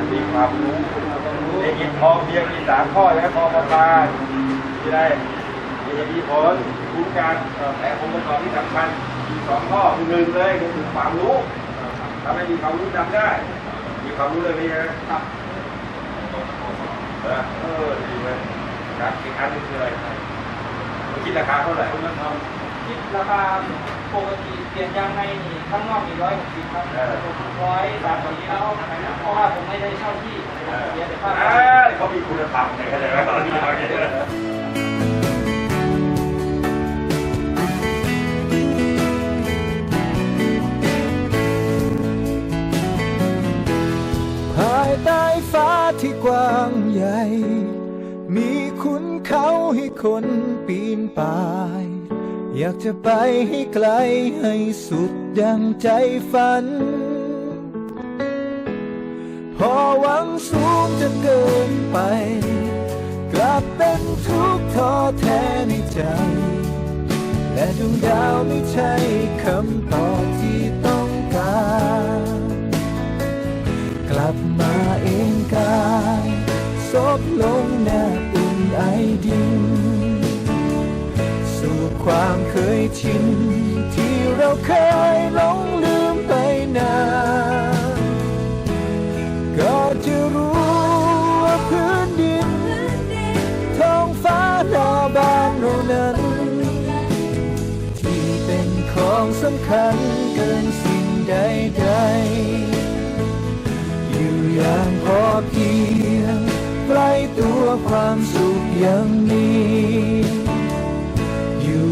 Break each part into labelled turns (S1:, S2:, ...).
S1: มันมีความรู้เด็กกินพอเพียงมีสามข้อแล้วพอประมาณมีอะไรมีจะมีผลคุ้มกันแต่องค์ประกอบที่สำคัญมีสองข้อคือหนึ่งเลยคือความรู้ถ้าไม่มีความรู้จำได้ มีความรู้เรื่องนี้นะครับเออดีเลยครับอีกอันนึงคืออะไรคิดราคาเท่าไหร่คุณนัท
S2: คิดราคา ปกติเปลี่ยนยางในนี่ข้างนอกมีร้อยหกสิบครับร้อยสามสิบแล้วเพราะว่าผมไม่ได้เช่าที่เสียแต่ค่า
S1: เขามีคุณธรรมไงเข้าใจไหนนี้เขาเนี่ย
S3: ภายใต้ฟ้าที่กว้างใหญ่ มีคุณเขาให้คนปีนป่าย อยากจะไปให้ไกลให้สุดดังใจฝัน พอหวังสูงจนเกินไป กลับเป็นทุกข์ท้อแท้ในใจและดวงดาวไม่ใช่คำตอบที่ต้องการ กลับมาเองกายซบลงแนบอุ่นไอดินสู่ ความเคยชิน ที่เราเคยหลงลืมไปนานก็จะรู้ว่าพื้นดินท้องฟ้าหน้าบ้านเรานั้น ที่เป็นของสำคัญเกินสิ่งใดๆอยู่อย่างพอเพียงใกล้ตัวความสุขยังมี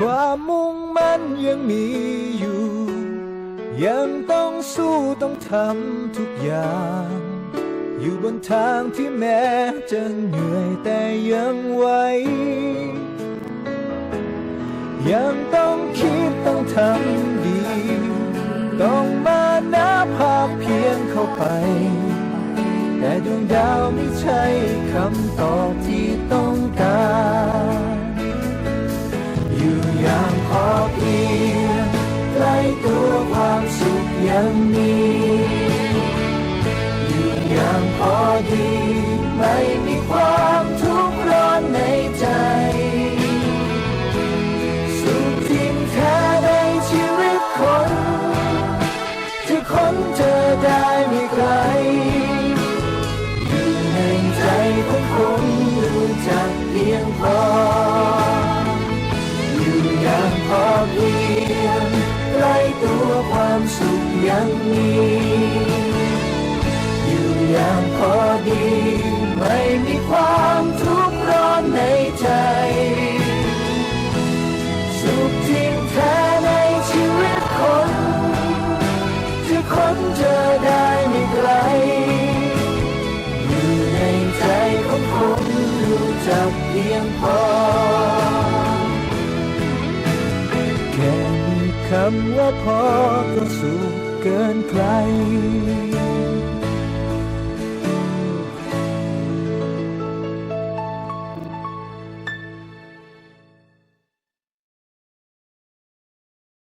S3: ความมุ่งมั่นยังมีอยู่ ยังต้องสู้ต้องทำทุกอย่าง อยู่บนทางที่แม้จะเหนื่อยแต่ยังไหวยังต้องคิดต้องทำดี ต้องมานับภาพเพียงเข้าไป แต่ดวงดาวไม่ใช่คำตอบที่ต้องการ อย่างพอเพียงใกล้ตัวความสุขยังมีอยู่อย่างพอดีไม่มีความ ยังมีอยู่อย่างพอดี ไม่มีความทุกข์ร้อนในใจ สุขจริงแท้ในชีวิตคนจะค้นเจอได้ไม่ไกล อยู่ในใจของคนรู้จักเพียงพอแค่มีคำว่าพอก็สุข เกินใคร